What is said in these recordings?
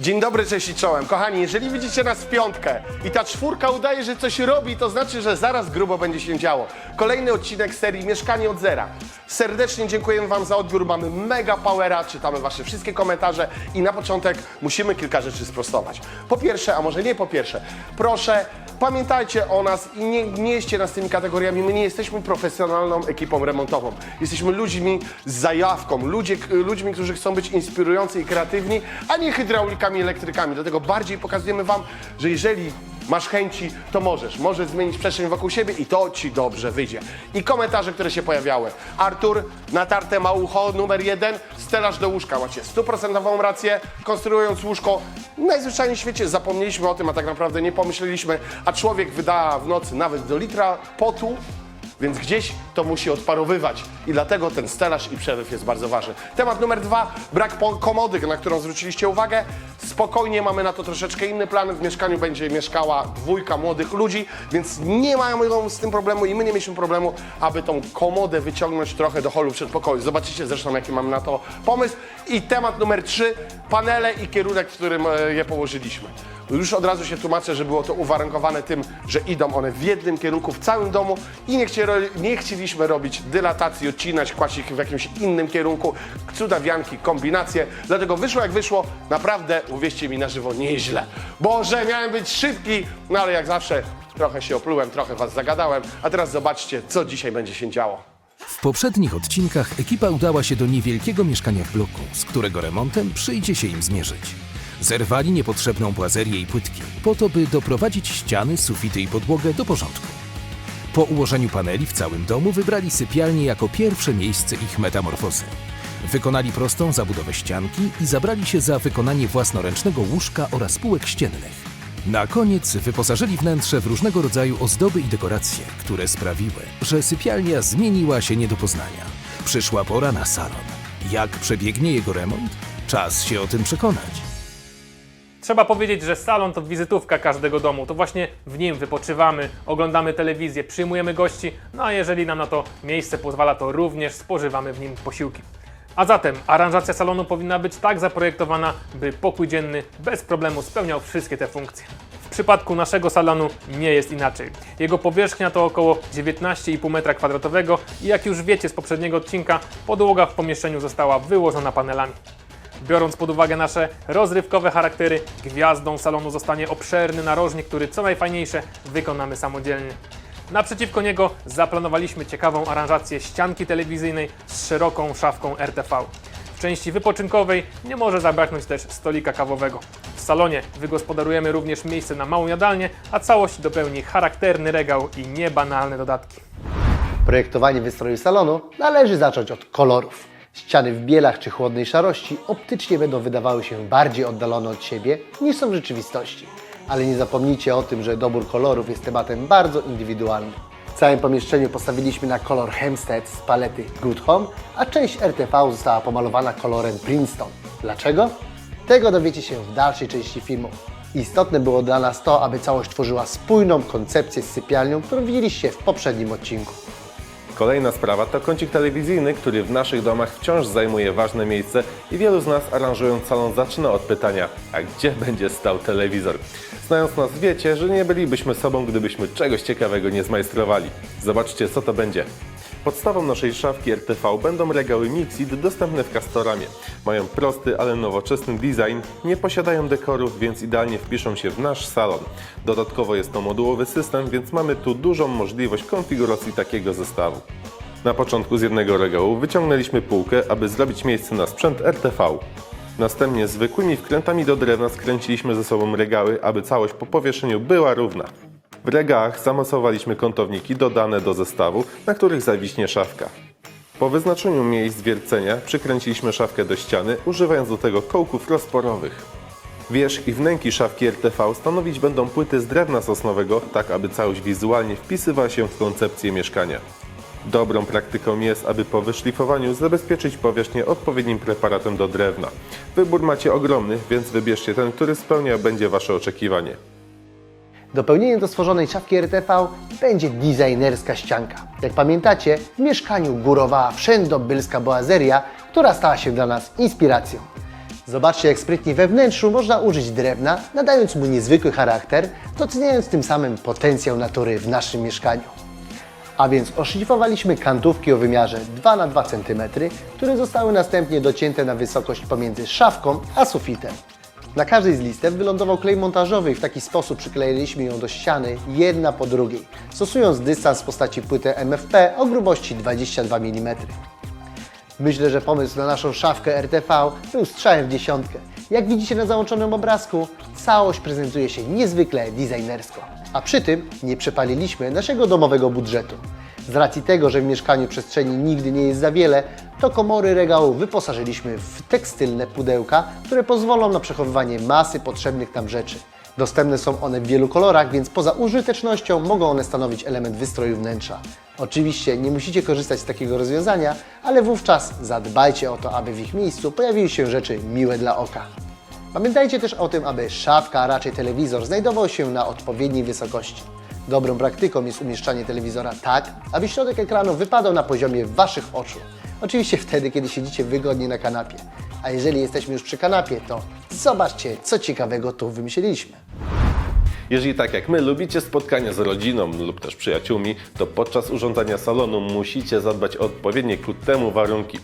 Dzień dobry, cześć i czołem. Kochani, jeżeli widzicie nas w piątkę i ta czwórka udaje, że coś robi, to znaczy, że zaraz grubo będzie się działo. Kolejny odcinek serii Mieszkanie od zera. Serdecznie dziękujemy Wam za odbiór. Mamy mega powera, czytamy Wasze wszystkie komentarze i na początek musimy kilka rzeczy sprostować. Po pierwsze, a może nie po pierwsze, proszę pamiętajcie o nas i nie, nie jeźdźcie nas tymi kategoriami. My nie jesteśmy profesjonalną ekipą remontową. Jesteśmy ludźmi z zajawką, ludzie, ludźmi, którzy chcą być inspirujący i kreatywni, a nie hydraulikami, elektrykami. Dlatego bardziej pokazujemy Wam, że jeżeli masz chęci, to możesz. Możesz zmienić przestrzeń wokół siebie i to Ci dobrze wyjdzie. I komentarze, które się pojawiały. Artur, natarte ma ucho numer jeden, stelaż do łóżka. Macie stuprocentową rację. Konstruując łóżko, najzwyczajniej w świecie zapomnieliśmy o tym, a tak naprawdę nie pomyśleliśmy, a człowiek wyda w nocy nawet do litra potu, więc gdzieś to musi odparowywać i dlatego ten stelaż i przeryw jest bardzo ważny. Temat numer dwa, brak komody, na którą zwróciliście uwagę. Spokojnie mamy na to troszeczkę inny plan. W mieszkaniu będzie mieszkała dwójka młodych ludzi, więc nie mają z tym problemu i my nie mieliśmy problemu, aby tą komodę wyciągnąć trochę do holu przedpokoju. Zobaczycie zresztą, jaki mamy na to pomysł. I temat numer trzy, panele i kierunek, w którym e, je położyliśmy. Już od razu się tłumaczę, że było to uwarunkowane tym, że idą one w jednym kierunku w całym domu i nie, nie chcieliśmy robić dylatacji, odcinać, kłaść ich w jakimś innym kierunku, cudawianki, kombinacje. Dlatego wyszło jak wyszło, naprawdę, uwierzcie mi na żywo, nieźle. Boże, miałem być szybki, no ale jak zawsze trochę się oplułem, trochę was zagadałem, a teraz zobaczcie, co dzisiaj będzie się działo. W poprzednich odcinkach ekipa udała się do niewielkiego mieszkania w bloku, z którego remontem przyjdzie się im zmierzyć. Zerwali niepotrzebną błazerię i płytki, po to by doprowadzić ściany, sufity i podłogę do porządku. Po ułożeniu paneli w całym domu wybrali sypialnię jako pierwsze miejsce ich metamorfozy. Wykonali prostą zabudowę ścianki i zabrali się za wykonanie własnoręcznego łóżka oraz półek ściennych. Na koniec wyposażyli wnętrze w różnego rodzaju ozdoby i dekoracje, które sprawiły, że sypialnia zmieniła się nie do poznania. Przyszła pora na salon. Jak przebiegnie jego remont? Czas się o tym przekonać. Trzeba powiedzieć, że salon to wizytówka każdego domu. To właśnie w nim wypoczywamy, oglądamy telewizję, przyjmujemy gości, no a jeżeli nam na to miejsce pozwala, to również spożywamy w nim posiłki. A zatem aranżacja salonu powinna być tak zaprojektowana, by pokój dzienny bez problemu spełniał wszystkie te funkcje. W przypadku naszego salonu nie jest inaczej. Jego powierzchnia to około 19,5 m2 i jak już wiecie z poprzedniego odcinka, podłoga w pomieszczeniu została wyłożona panelami. Biorąc pod uwagę nasze rozrywkowe charaktery, gwiazdą salonu zostanie obszerny narożnik, który co najfajniejsze wykonamy samodzielnie. Naprzeciwko niego zaplanowaliśmy ciekawą aranżację ścianki telewizyjnej z szeroką szafką RTV. W części wypoczynkowej nie może zabraknąć też stolika kawowego. W salonie wygospodarujemy również miejsce na małą jadalnię, a całość dopełni charakterny regał i niebanalne dodatki. Projektowanie wystroju salonu należy zacząć od kolorów. Ściany w bielach czy chłodnej szarości optycznie będą wydawały się bardziej oddalone od siebie niż są w rzeczywistości. Ale nie zapomnijcie o tym, że dobór kolorów jest tematem bardzo indywidualnym. W całym pomieszczeniu postawiliśmy na kolor Hempstead z palety Good Home, a część RTV została pomalowana kolorem Princeton. Dlaczego? Tego dowiecie się w dalszej części filmu. Istotne było dla nas to, aby całość tworzyła spójną koncepcję z sypialnią, którą widzieliście w poprzednim odcinku. Kolejna sprawa to kącik telewizyjny, który w naszych domach wciąż zajmuje ważne miejsce i wielu z nas aranżując salon zaczyna od pytania, a gdzie będzie stał telewizor? Znając nas wiecie, że nie bylibyśmy sobą, gdybyśmy czegoś ciekawego nie zmajstrowali. Zobaczcie co to będzie. Podstawą naszej szafki RTV będą regały Mixit dostępne w Castoramie. Mają prosty, ale nowoczesny design, nie posiadają dekorów, więc idealnie wpiszą się w nasz salon. Dodatkowo jest to modułowy system, więc mamy tu dużą możliwość konfiguracji takiego zestawu. Na początku z jednego regału wyciągnęliśmy półkę, aby zrobić miejsce na sprzęt RTV. Następnie zwykłymi wkrętami do drewna skręciliśmy ze sobą regały, aby całość po powierzchniu była równa. W regałach zamocowaliśmy kątowniki dodane do zestawu, na których zawiśnie szafka. Po wyznaczeniu miejsc wiercenia przykręciliśmy szafkę do ściany, używając do tego kołków rozporowych. Wierzch i wnęki szafki RTV stanowić będą płyty z drewna sosnowego, tak aby całość wizualnie wpisywała się w koncepcję mieszkania. Dobrą praktyką jest, aby po wyszlifowaniu zabezpieczyć powierzchnię odpowiednim preparatem do drewna. Wybór macie ogromny, więc wybierzcie ten, który spełnia będzie Wasze oczekiwanie. Dopełnieniem do stworzonej szafki RTV będzie designerska ścianka. Jak pamiętacie, w mieszkaniu górowała wszędobylska boazeria, która stała się dla nas inspiracją. Zobaczcie, jak sprytnie we wnętrzu można użyć drewna, nadając mu niezwykły charakter, doceniając tym samym potencjał natury w naszym mieszkaniu. A więc oszlifowaliśmy kantówki o wymiarze 2 na 2 cm, które zostały następnie docięte na wysokość pomiędzy szafką a sufitem. Na każdej z listew wylądował klej montażowy i w taki sposób przykleiliśmy ją do ściany jedna po drugiej, stosując dystans w postaci płyty MFP o grubości 22 mm. Myślę, że pomysł na naszą szafkę RTV był strzałem w dziesiątkę. Jak widzicie na załączonym obrazku, całość prezentuje się niezwykle designersko. A przy tym nie przepaliliśmy naszego domowego budżetu. Z racji tego, że w mieszkaniu przestrzeni nigdy nie jest za wiele, to komory regału wyposażyliśmy w tekstylne pudełka, które pozwolą na przechowywanie masy potrzebnych tam rzeczy. Dostępne są one w wielu kolorach, więc poza użytecznością mogą one stanowić element wystroju wnętrza. Oczywiście nie musicie korzystać z takiego rozwiązania, ale wówczas zadbajcie o to, aby w ich miejscu pojawiły się rzeczy miłe dla oka. Pamiętajcie też o tym, aby szafka, a raczej telewizor znajdował się na odpowiedniej wysokości. Dobrą praktyką jest umieszczanie telewizora tak, aby środek ekranu wypadał na poziomie Waszych oczu. Oczywiście wtedy, kiedy siedzicie wygodnie na kanapie. A jeżeli jesteśmy już przy kanapie, to zobaczcie, co ciekawego tu wymyśliliśmy. Jeżeli tak jak my lubicie spotkania z rodziną lub też przyjaciółmi, to podczas urządzania salonu musicie zadbać o odpowiednie ku temu warunki.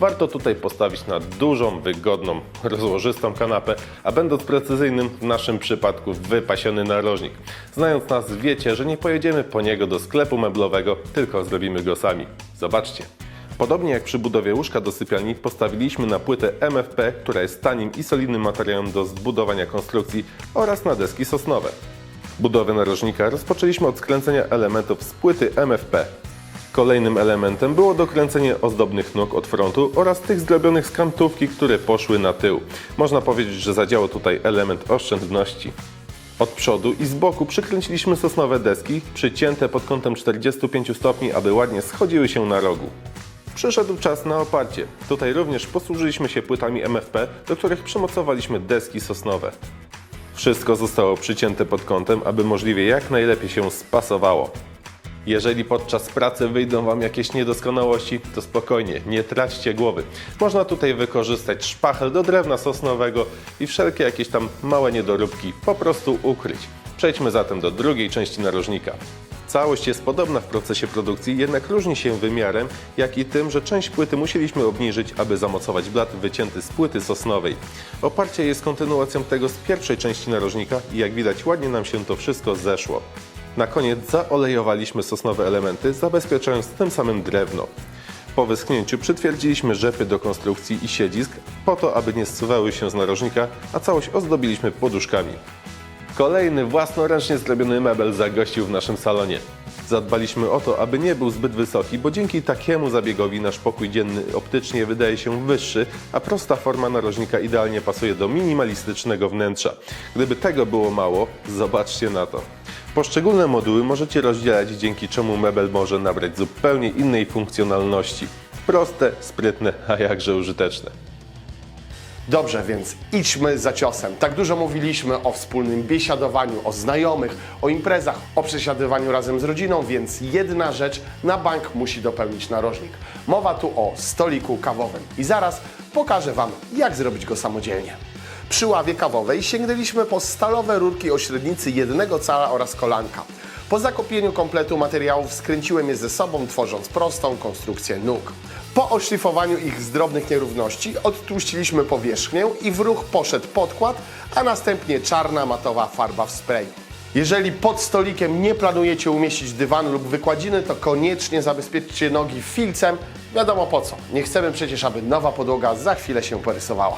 Warto tutaj postawić na dużą, wygodną, rozłożystą kanapę, a będąc precyzyjnym, w naszym przypadku wypasiony narożnik. Znając nas wiecie, że nie pojedziemy po niego do sklepu meblowego, tylko zrobimy go sami. Zobaczcie. Podobnie jak przy budowie łóżka do sypialni, postawiliśmy na płytę MFP, która jest tanim i solidnym materiałem do zbudowania konstrukcji oraz na deski sosnowe. Budowę narożnika rozpoczęliśmy od skręcenia elementów z płyty MFP. Kolejnym elementem było dokręcenie ozdobnych nóg od frontu oraz tych zrobionych z kantówki, które poszły na tył. Można powiedzieć, że zadziałał tutaj element oszczędności. Od przodu i z boku przykręciliśmy sosnowe deski, przycięte pod kątem 45 stopni, aby ładnie schodziły się na rogu. Przyszedł czas na oparcie. Tutaj również posłużyliśmy się płytami MFP, do których przymocowaliśmy deski sosnowe. Wszystko zostało przycięte pod kątem, aby możliwie jak najlepiej się spasowało. Jeżeli podczas pracy wyjdą Wam jakieś niedoskonałości, to spokojnie, nie traćcie głowy. Można tutaj wykorzystać szpachel do drewna sosnowego i wszelkie jakieś tam małe niedoróbki po prostu ukryć. Przejdźmy zatem do drugiej części narożnika. Całość jest podobna w procesie produkcji, jednak różni się wymiarem, jak i tym, że część płyty musieliśmy obniżyć, aby zamocować blat wycięty z płyty sosnowej. Oparcie jest kontynuacją tego z pierwszej części narożnika i jak widać ładnie nam się to wszystko zeszło. Na koniec zaolejowaliśmy sosnowe elementy, zabezpieczając tym samym drewno. Po wyschnięciu przytwierdziliśmy rzepy do konstrukcji i siedzisk, po to aby nie zsuwały się z narożnika, a całość ozdobiliśmy poduszkami. Kolejny własnoręcznie zrobiony mebel zagościł w naszym salonie. Zadbaliśmy o to, aby nie był zbyt wysoki, bo dzięki takiemu zabiegowi nasz pokój dzienny optycznie wydaje się wyższy, a prosta forma narożnika idealnie pasuje do minimalistycznego wnętrza. Gdyby tego było mało, zobaczcie na to. Poszczególne moduły możecie rozdzielać, dzięki czemu mebel może nabrać zupełnie innej funkcjonalności. Proste, sprytne, a jakże użyteczne. Dobrze, więc idźmy za ciosem. Tak dużo mówiliśmy o wspólnym biesiadowaniu, o znajomych, o imprezach, o przesiadywaniu razem z rodziną, więc jedna rzecz na bank musi dopełnić narożnik. Mowa tu o stoliku kawowym. I zaraz pokażę Wam, jak zrobić go samodzielnie. Przy ławie kawowej sięgnęliśmy po stalowe rurki o średnicy jednego cala oraz kolanka. Po zakopieniu kompletu materiałów skręciłem je ze sobą, tworząc prostą konstrukcję nóg. Po oszlifowaniu ich z drobnych nierówności odtłuściliśmy powierzchnię i w ruch poszedł podkład, a następnie czarna matowa farba w spray. Jeżeli pod stolikiem nie planujecie umieścić dywanu lub wykładziny, to koniecznie zabezpieczcie nogi filcem. Wiadomo po co. Nie chcemy przecież, aby nowa podłoga za chwilę się porysowała.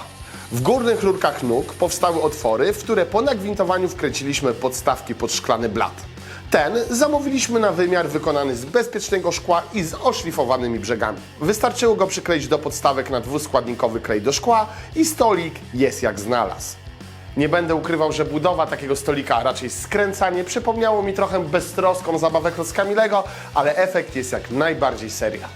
W górnych rurkach nóg powstały otwory, w które po nagwintowaniu wkręciliśmy podstawki pod szklany blat. Ten zamówiliśmy na wymiar wykonany z bezpiecznego szkła i z oszlifowanymi brzegami. Wystarczyło go przykleić do podstawek na dwuskładnikowy klej do szkła i stolik jest jak znalazł. Nie będę ukrywał, że budowa takiego stolika, a raczej skręcanie, przypomniało mi trochę beztroską zabawę klockami Lego, ale efekt jest jak najbardziej seria.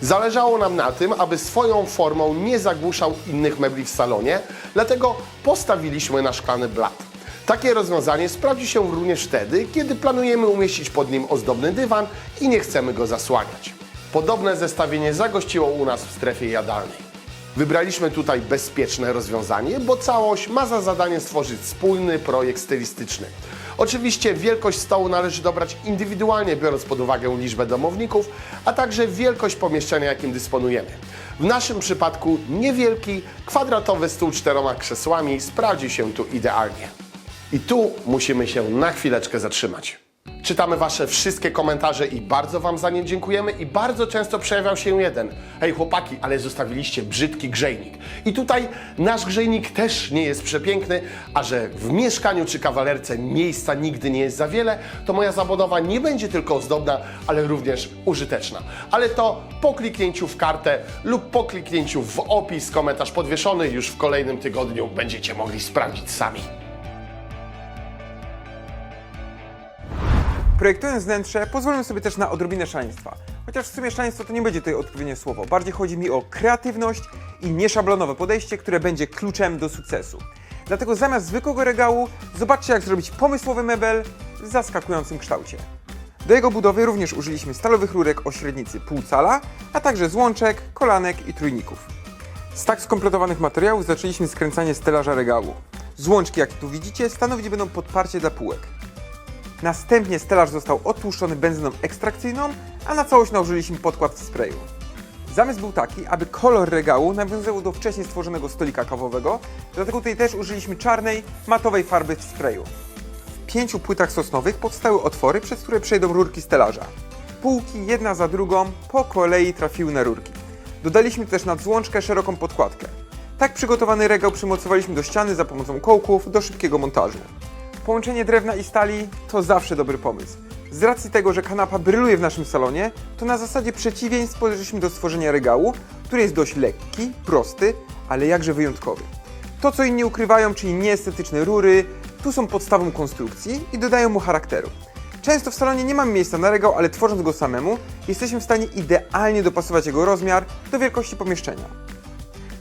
Zależało nam na tym, aby swoją formą nie zagłuszał innych mebli w salonie, dlatego postawiliśmy na szklany blat. Takie rozwiązanie sprawdzi się również wtedy, kiedy planujemy umieścić pod nim ozdobny dywan i nie chcemy go zasłaniać. Podobne zestawienie zagościło u nas w strefie jadalnej. Wybraliśmy tutaj bezpieczne rozwiązanie, bo całość ma za zadanie stworzyć spójny projekt stylistyczny. Oczywiście wielkość stołu należy dobrać indywidualnie, biorąc pod uwagę liczbę domowników, a także wielkość pomieszczenia, jakim dysponujemy. W naszym przypadku niewielki, kwadratowy stół czteroma krzesłami sprawdzi się tu idealnie. I tu musimy się na chwileczkę zatrzymać. Czytamy Wasze wszystkie komentarze i bardzo Wam za nie dziękujemy i bardzo często przejawiał się jeden. Hej chłopaki, ale zostawiliście brzydki grzejnik. I tutaj nasz grzejnik też nie jest przepiękny, a że w mieszkaniu czy kawalerce miejsca nigdy nie jest za wiele, to moja zabudowa nie będzie tylko ozdobna, ale również użyteczna. Ale to po kliknięciu w kartę lub po kliknięciu w opis, komentarz podwieszony już w kolejnym tygodniu będziecie mogli sprawdzić sami. Projektując wnętrze, pozwolę sobie też na odrobinę szaleństwa. Chociaż w sumie szaleństwo to nie będzie tutaj odpowiednie słowo. Bardziej chodzi mi o kreatywność i nieszablonowe podejście, które będzie kluczem do sukcesu. Dlatego zamiast zwykłego regału, zobaczcie jak zrobić pomysłowy mebel w zaskakującym kształcie. Do jego budowy również użyliśmy stalowych rurek o średnicy pół cala, a także złączek, kolanek i trójników. Z tak skompletowanych materiałów zaczęliśmy skręcanie stelaża regału. Złączki, jak tu widzicie, stanowić będą podparcie dla półek. Następnie stelaż został otłuszczony benzyną ekstrakcyjną, a na całość nałożyliśmy podkład w sprayu. Zamysł był taki, aby kolor regału nawiązywał do wcześniej stworzonego stolika kawowego, dlatego tutaj też użyliśmy czarnej, matowej farby w sprayu. W pięciu płytach sosnowych powstały otwory, przez które przejdą rurki stelaża. Półki jedna za drugą po kolei trafiły na rurki. Dodaliśmy też nad złączkę szeroką podkładkę. Tak przygotowany regał przymocowaliśmy do ściany za pomocą kołków do szybkiego montażu. Połączenie drewna i stali to zawsze dobry pomysł. Z racji tego, że kanapa bryluje w naszym salonie, to na zasadzie przeciwieństw podeszliśmy do stworzenia regału, który jest dość lekki, prosty, ale jakże wyjątkowy. To, co inni ukrywają, czyli nieestetyczne rury, tu są podstawą konstrukcji i dodają mu charakteru. Często w salonie nie mamy miejsca na regał, ale tworząc go samemu, jesteśmy w stanie idealnie dopasować jego rozmiar do wielkości pomieszczenia.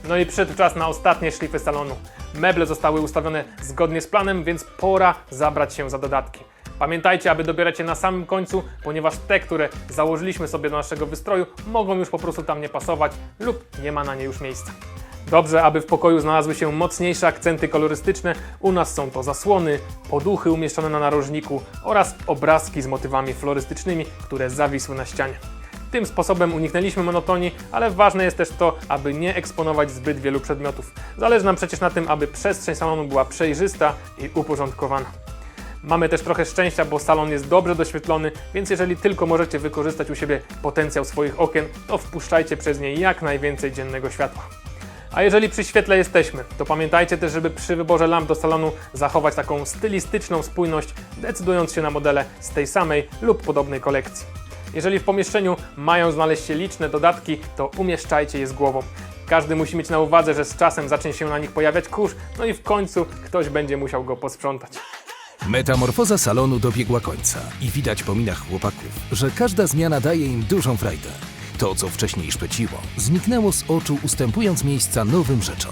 No i przyszedł czas na ostatnie szlify salonu. Meble zostały ustawione zgodnie z planem, więc pora zabrać się za dodatki. Pamiętajcie, aby dobierać je na samym końcu, ponieważ te, które założyliśmy sobie do naszego wystroju, mogą już po prostu tam nie pasować lub nie ma na nie już miejsca. Dobrze, aby w pokoju znalazły się mocniejsze akcenty kolorystyczne, u nas są to zasłony, poduchy umieszczone na narożniku oraz obrazki z motywami florystycznymi, które zawisły na ścianie. Tym sposobem uniknęliśmy monotonii, ale ważne jest też to, aby nie eksponować zbyt wielu przedmiotów. Zależy nam przecież na tym, aby przestrzeń salonu była przejrzysta i uporządkowana. Mamy też trochę szczęścia, bo salon jest dobrze doświetlony, więc jeżeli tylko możecie wykorzystać u siebie potencjał swoich okien, to wpuszczajcie przez nie jak najwięcej dziennego światła. A jeżeli przy świetle jesteśmy, to pamiętajcie też, żeby przy wyborze lamp do salonu zachować taką stylistyczną spójność, decydując się na modele z tej samej lub podobnej kolekcji. Jeżeli w pomieszczeniu mają znaleźć się liczne dodatki, to umieszczajcie je z głową. Każdy musi mieć na uwadze, że z czasem zacznie się na nich pojawiać kurz, no i w końcu ktoś będzie musiał go posprzątać. Metamorfoza salonu dobiegła końca i widać po minach chłopaków, że każda zmiana daje im dużą frajdę. To, co wcześniej szpeciło, zniknęło z oczu, ustępując miejsca nowym rzeczom.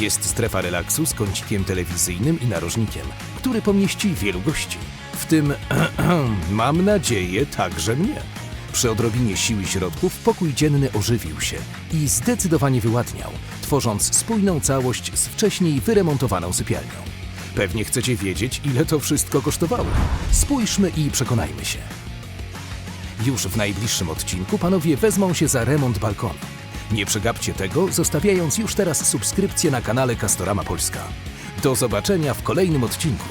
Jest strefa relaksu z kącikiem telewizyjnym i narożnikiem, który pomieści wielu gości. W tym, mam nadzieję, także mnie. Przy odrobinie sił i środków pokój dzienny ożywił się i zdecydowanie wyładniał, tworząc spójną całość z wcześniej wyremontowaną sypialnią. Pewnie chcecie wiedzieć, ile to wszystko kosztowało. Spójrzmy i przekonajmy się. Już w najbliższym odcinku panowie wezmą się za remont balkonu. Nie przegapcie tego, zostawiając już teraz subskrypcję na kanale Castorama Polska. Do zobaczenia w kolejnym odcinku.